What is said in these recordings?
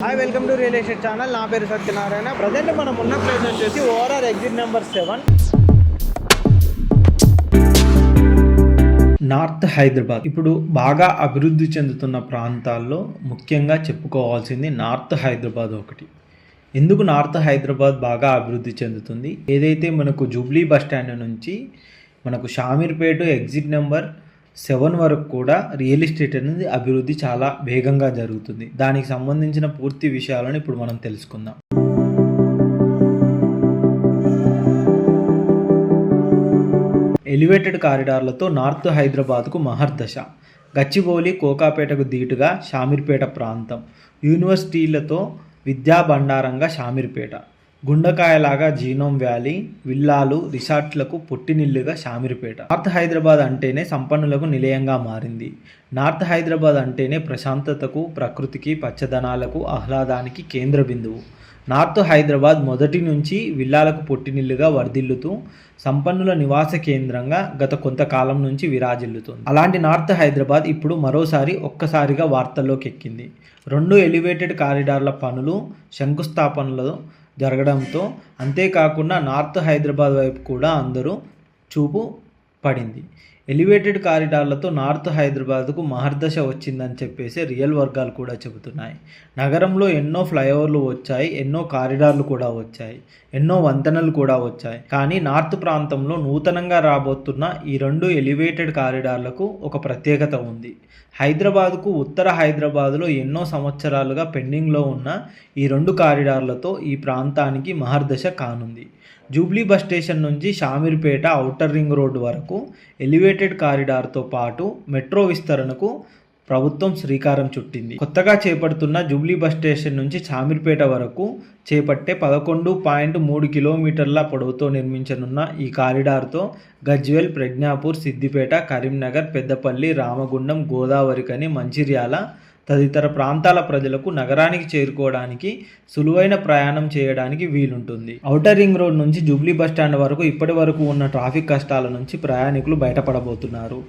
Hi welcome to real estate channel నా పేరు Satyanarayana. Present మనం ఉన్న ప్లేస్ వచ్చేసి ORR exit number seven north Hyderabad ఇప్పుడు బాగా అభివృద్ధి చెందుతున్న ప్రాంతాల్లో ముఖ్యంగా చెప్పుకోవాల్సింది నార్త్ హైదరాబాద్ ఒకటి. ఎందుకు నార్త్ హైదరాబాద్ బాగా అభివృద్ధి చెందుతుంది? ఏదైతే మనకు జూబ్లీ బస్ స్టాండ్ నుంచి మనకు షామీర్పేట ఎగ్జిట్ నెంబర్ సెవెన్ వరకు కూడా రియల్ ఎస్టేట్ అనేది అభివృద్ధి చాలా వేగంగా జరుగుతుంది. దానికి సంబంధించిన పూర్తి విషయాలను ఇప్పుడు మనం తెలుసుకుందాం. ఎలివేటెడ్ కారిడార్లతో నార్త్ హైదరాబాద్కు మహర్దశ గచ్చిబౌలి కోకాపేటకు దీటుగా షామీర్పేట ప్రాంతం. యూనివర్సిటీలతో విద్యా భండారంగా షామీర్పేట. గుండకాయలాగా జీనోమ్ వ్యాలీ విల్లాలు రిసార్ట్లకు పుట్టినిల్లుగా షామీర్పేట. నార్త్ హైదరాబాద్ అంటేనే సంపన్నులకు నిలయంగా మారింది. నార్త్ హైదరాబాద్ అంటేనే ప్రశాంతతకు ప్రకృతికి పచ్చదనాలకు ఆహ్లాదానికి కేంద్ర బిందువు. నార్త్ హైదరాబాద్ మొదటి నుంచి విల్లాలకు పుట్టినిల్లుగా వర్ధిల్లుతూ సంపన్నుల నివాస కేంద్రంగా గత కొంతకాలం నుంచి విరాజిల్లుతుంది. అలాంటి నార్త్ హైదరాబాద్ ఇప్పుడు మరోసారి ఒక్కసారిగా వార్తల్లోకి ఎక్కింది రెండు ఎలివేటెడ్ కారిడార్ల పనులు శంకుస్థాపనలు జరగడంతో అంతేకాకుండా నార్త్ హైదరాబాద్ వైపు కూడా అందరూ చూపు పడింది. ఎలివేటెడ్ కారిడార్లతో నార్త్ హైదరాబాద్కు మహర్దశ వచ్చిందని చెప్పేసి రియల్ వర్గాలు కూడా చెబుతున్నాయి. నగరంలో ఎన్నో ఫ్లైఓవర్లు వచ్చాయి ఎన్నో కారిడార్లు కూడా వచ్చాయి ఎన్నో వంతెనలు కూడా వచ్చాయి. కానీ నార్త్ ప్రాంతంలో నూతనంగా రాబోతున్న ఈ రెండు ఎలివేటెడ్ కారిడార్లకు ఒక ప్రత్యేకత ఉంది. హైదరాబాద్కు ఉత్తర హైదరాబాదులో ఎన్నో సంవత్సరాలుగా పెండింగ్లో ఉన్న ఈ రెండు కారిడార్లతో ఈ ప్రాంతానికి మహర్దశ కానుంది. జూబ్లీ బస్ స్టేషన్ నుంచి షామీర్పేట ఔటర్ రింగ్ రోడ్డు వరకు ఎలివేటెడ్ కారిడార్తో పాటు మెట్రో విస్తరణకు ప్రభుత్వం శ్రీకారం చుట్టింది. కొత్తగా చేపడుతున్న జూబ్లీ బస్ స్టేషన్ నుంచి షామీర్పేట వరకు చేపట్టే పదకొండు పాయింట్ మూడు కిలోమీటర్ల పొడవుతో నిర్మించనున్న ఈ కారిడార్తో గజ్వెల్ ప్రజ్ఞాపూర్ సిద్దిపేట కరీంనగర్ పెద్దపల్లి రామగుండం గోదావరికని మంచిర్యాల తదితర ప్రాంతాల ప్రజలకు నగరానికి చేరుకోవడానికి సులువైన ప్రయాణం చేయడానికి వీలుంటుంది. ఔటర్ రింగ్ రోడ్ నుంచి జూబ్లీ బస్ స్టాండ్ వరకు ఇప్పటి వరకు ఉన్న ట్రాఫిక్ కష్టాల నుంచి ప్రయాణికులు బయటపడబోతున్నారు.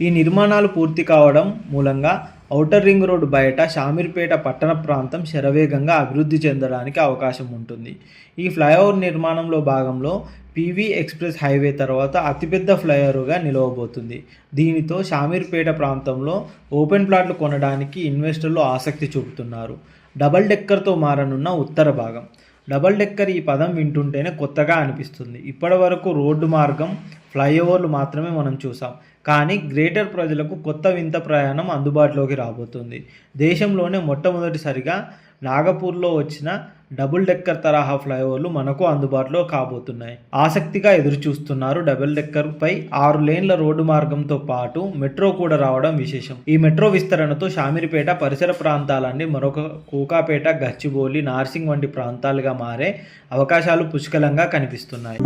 ఈ నిర్మాణాలు పూర్తి కావడం మూలంగా ఔటర్ రింగ్ రోడ్డు బయట షామీర్పేట పట్టణ ప్రాంతం శరవేగంగా అభివృద్ధి చెందడానికి అవకాశం ఉంటుంది. ఈ ఫ్లైఓవర్ నిర్మాణంలో భాగంలో పీవీ ఎక్స్ప్రెస్ హైవే తర్వాత అతిపెద్ద ఫ్లైఓవర్గా నిలవబోతుంది. దీనితో షామీర్పేట ప్రాంతంలో ఓపెన్ ప్లాట్లు కొనడానికి ఇన్వెస్టర్లు ఆసక్తి చూపుతున్నారు. డబల్ డెక్కర్తో మారనున్న ఉత్తర భాగం. డబల్ డెక్కర్ ఈ పదం వింటుంటేనే కొత్తగా అనిపిస్తుంది. ఇప్పటి వరకు రోడ్డు మార్గం ఫ్లైఓవర్లు మాత్రమే మనం చూసాం. కానీ గ్రేటర్ ప్రజలకు కొత్త వింత ప్రయాణం అందుబాటులోకి రాబోతుంది. దేశంలోనే మొట్టమొదటిసారిగా నాగపూర్లో వచ్చిన డబుల్ డెక్కర్ తరహా ఫ్లైఓవర్లు మనకు అందుబాటులో కాబోతున్నాయి. ఆసక్తిగా ఎదురు చూస్తున్నారు డబుల్ డెక్కర్ పై ఆరు లేన్ల రోడ్డు మార్గంతో పాటు మెట్రో కూడా రావడం విశేషం. ఈ మెట్రో విస్తరణతో షామిరిపేట పరిసర ప్రాంతాలన్నీ మరొక కూకాపేట గచ్చిబౌలి నార్సింగ్ వంటి ప్రాంతాలుగా మారే అవకాశాలు పుష్కలంగా కనిపిస్తున్నాయి.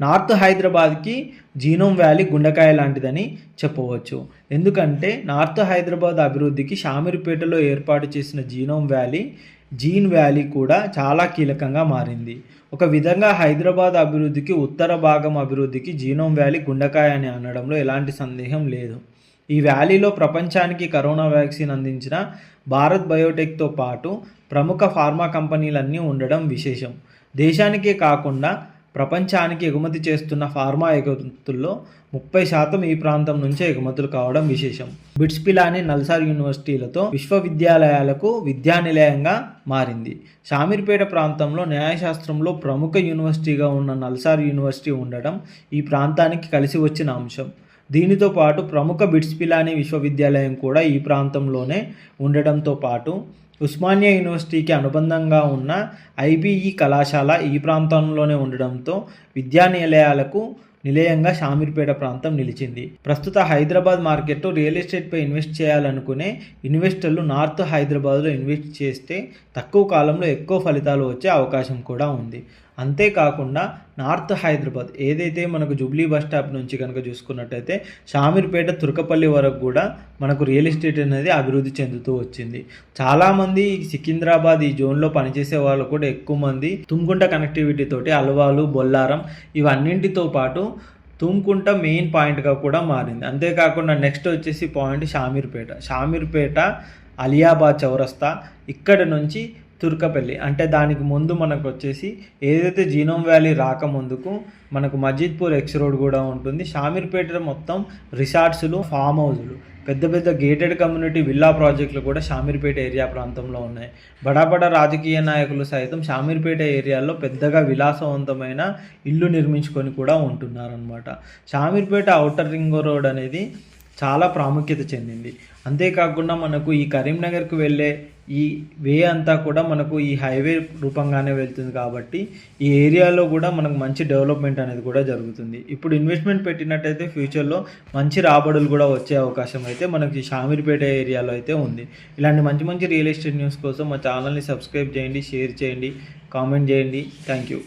నార్త్ హైదరాబాద్కి జీనోమ్ వ్యాలీ గుండెకాయ లాంటిదని చెప్పవచ్చు. ఎందుకంటే నార్త్ హైదరాబాద్ అభివృద్ధికి షామీర్పేటలో ఏర్పాటు చేసిన జీనోమ్ వ్యాలీ జీన్ వ్యాలీ కూడా చాలా కీలకంగా మారింది. ఒక విధంగా హైదరాబాద్ అభివృద్ధికి ఉత్తర భాగం అభివృద్ధికి జీనోమ్ వ్యాలీ గుండెకాయ అని అనడంలో ఎలాంటి సందేహం లేదు. ఈ వ్యాలీలో ప్రపంచానికి కరోనా వ్యాక్సిన్ అందించిన భారత్ బయోటెక్తో పాటు ప్రముఖ ఫార్మా కంపెనీలన్నీ ఉండడం విశేషం. దేశానికే కాకుండా ప్రపంచానికి ఎగుమతి చేస్తున్న ఫార్మా ఎగుమతుల్లో ముప్పై శాతం ఈ ప్రాంతం నుంచే ఎగుమతులు కావడం విశేషం. బిట్స్ పిలాని నల్సార్ యూనివర్సిటీలతో విశ్వవిద్యాలయాలకు విద్యానిలయంగా మారింది. షామీర్పేట ప్రాంతంలో న్యాయశాస్త్రంలో ప్రముఖ యూనివర్సిటీగా ఉన్న నల్సార్ యూనివర్సిటీ ఉండడం ఈ ప్రాంతానికి కలిసి వచ్చిన అంశం. దీనితో పాటు ప్రముఖ బిట్స్ పిలాని విశ్వవిద్యాలయం కూడా ఈ ప్రాంతంలోనే ఉండడంతో పాటు ఉస్మానియా యూనివర్సిటీకి అనుబంధంగా ఉన్న ఐబీఈ కళాశాల ఈ ప్రాంతంలోనే ఉండడంతో విద్యానిలయాలకు నిలయంగా షామీర్పేట ప్రాంతం నిలిచింది. ప్రస్తుత హైదరాబాద్ మార్కెట్లో రియల్ ఎస్టేట్పై ఇన్వెస్ట్ చేయాలనుకునే ఇన్వెస్టర్లు నార్త్ హైదరాబాద్లో ఇన్వెస్ట్ చేస్తే తక్కువ కాలంలో ఎక్కువ ఫలితాలు వచ్చే అవకాశం కూడా ఉంది. అంతేకాకుండా నార్త్ హైదరాబాద్ ఏదైతే మనకు జూబ్లీ బస్ స్టాప్ నుంచి కనుక చూసుకున్నట్టయితే షామీర్పేట తుర్కపల్లి వరకు కూడా మనకు రియల్ ఎస్టేట్ అనేది అభివృద్ధి చెందుతూ వచ్చింది. చాలామంది సికింద్రాబాద్ ఈ జోన్లో పనిచేసే వాళ్ళు కూడా ఎక్కువ మంది తుమ్కుంట కనెక్టివిటీ తోటి అలవాలు బొల్లారం ఇవన్నింటితో పాటు తుమ్కుంట మెయిన్ పాయింట్గా కూడా మారింది. అంతేకాకుండా నెక్స్ట్ వచ్చేసి పాయింట్ షామీర్పేట. షామీర్పేట అలియాబాద్ చౌరస్తా ఇక్కడ నుంచి తుర్కపల్లి. అంటే దానికి ముందు మనకు వచ్చేసి ఏదైతే జీనోమ్ వ్యాలీ రాకముందుకు మనకు మజీద్పూర్ ఎక్స్ రోడ్ కూడా ఉంటుంది. షామీర్పేట మొత్తం రిసార్ట్స్లు ఫామ్ హౌస్లు. పెద్ద పెద్ద గేటెడ్ కమ్యూనిటీ విల్లా ప్రాజెక్టులు కూడా షామీర్పేట ఏరియా ప్రాంతంలో ఉన్నాయి. బడా రాజకీయ నాయకులు సైతం షామీర్పేట ఏరియాలో పెద్దగా విలాసవంతమైన ఇల్లు నిర్మించుకొని కూడా ఉంటున్నారనమాట షామీర్పేట ఔటర్ రింగ్ రోడ్ అనేది చాలా ప్రాముఖ్యత చెందింది. అంతేకాకుండా మనకు ఈ కరీంనగర్కు వెళ్ళే ఈ వే అంతా కూడా మనకు ఈ హైవే రూపంగానే వెళ్తుంది కాబట్టి ఈ ఏరియాలో కూడా మనకు మంచి డెవలప్మెంట్ అనేది కూడా జరుగుతుంది. ఇప్పుడు ఇన్వెస్ట్మెంట్ పెట్టినట్టయితే ఫ్యూచర్లో మంచి రాబడులు కూడా వచ్చే అవకాశం అయితే మనకి షామీర్పేట ఏరియాలో అయితే ఉంది. ఇలాంటి మంచి మంచి రియల్ ఎస్టేట్ న్యూస్ కోసం మా ఛానల్ని సబ్స్క్రైబ్ చేయండి షేర్ చేయండి కామెంట్ చేయండి. Thank you.